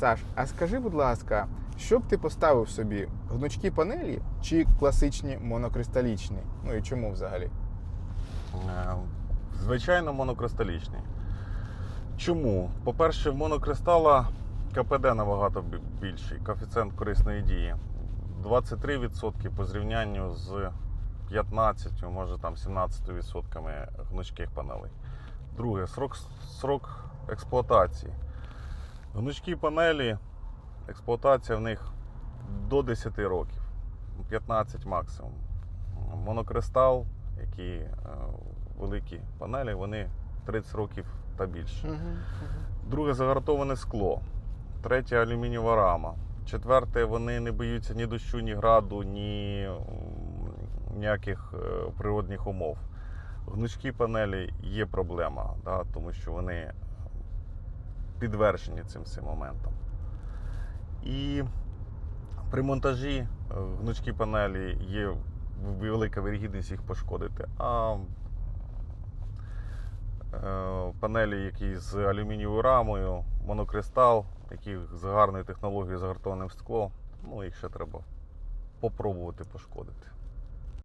Саш, а скажи, будь ласка, що б ти поставив собі? Гнучкі панелі чи класичні монокристалічні? Ну і чому взагалі? Е, Звичайно, монокристалічний. Чому? По-перше, в монокристала КПД набагато більший, коефіцієнт корисної дії. 23% по зрівнянню з 15, може там 17% гнучких панелей. Друге, срок, срок експлуатації. Гнучкі панелі, експлуатація в них до 10 років, 15 максимум. Монокристал, які е, великі панелі, вони 30 років та більше. Друге загартоване скло. Третє алюмінієва рама. Четверте, вони не боються ні дощу, ні граду, ні ніяких е, природних умов. Гнучкі панелі є проблема, да, тому що вони підтверджені цим всім моментом. І при монтажі е, гнучкі панелі є велика вирогідність їх пошкодити. А е, панелі, які з алюмінієвою рамою, монокристал, які з гарною технологією загартованим склом, ну їх ще треба попробувати пошкодити.